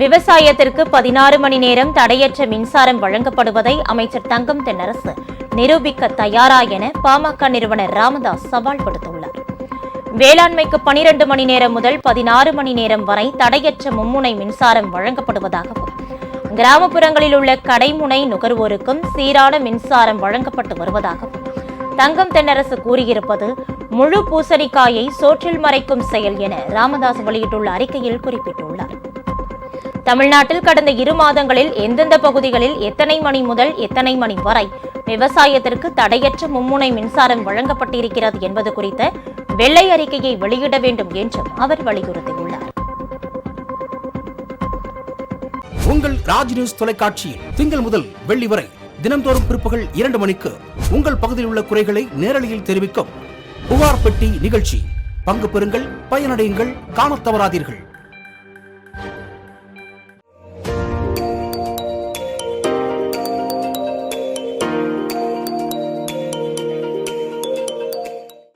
விவசாயத்திற்கு பதினாறு மணி நேரம் தடையற்ற மின்சாரம் வழங்கப்படுவதை அமைச்சர் தங்கம் தென்னரசு நிரூபிக்க தயாரா என பாமக நிறுவனர் ராமதாஸ் சவால் விடுத்துள்ளார். வேளாண்மைக்கு பனிரெண்டு மணி நேரம் முதல் பதினாறு மணி நேரம் வரை தடையற்ற மும்முனை மின்சாரம் வழங்கப்படுவதாகவும் கிராமப்புறங்களில் உள்ள கடைமுனை நுகர்வோருக்கும் சீரான மின்சாரம் வழங்கப்பட்டு வருவதாகவும் தங்கம் தென்னரசு கூறியிருப்பது முழு பூசணிக்காயை சோற்றில் மறைக்கும் செயல் என ராமதாஸ் வெளியிட்டுள்ள அறிக்கையில் குறிப்பிட்டுள்ளார். தமிழ்நாட்டில் கடந்த இரு மாதங்களில் எந்தெந்த பகுதிகளில் எத்தனை மணி முதல் எத்தனை மணி வரை விவசாயத்திற்கு தடையற்ற மும்முனை மின்சாரம் வழங்கப்பட்டிருக்கிறது என்பது குறித்த வெள்ளை அறிக்கையை வெளியிட வேண்டும் என்றும் அவர் வலியுறுத்தியுள்ளார். உங்கள் ராஜ் நியூஸ் தொலைக்காட்சியில் திங்கள் முதல் வெள்ளி வரை தினம்தோறும் பிற்பகல் இரண்டு மணிக்கு உங்கள் பகுதியில் உள்ள குறைகளை நேரலையில் தெரிவிக்கும் புகார் பெட்டி நிகழ்ச்சி. பங்கு பெறுங்கள் பயனடையுங்கள் காணத் தவறாதீர்கள்.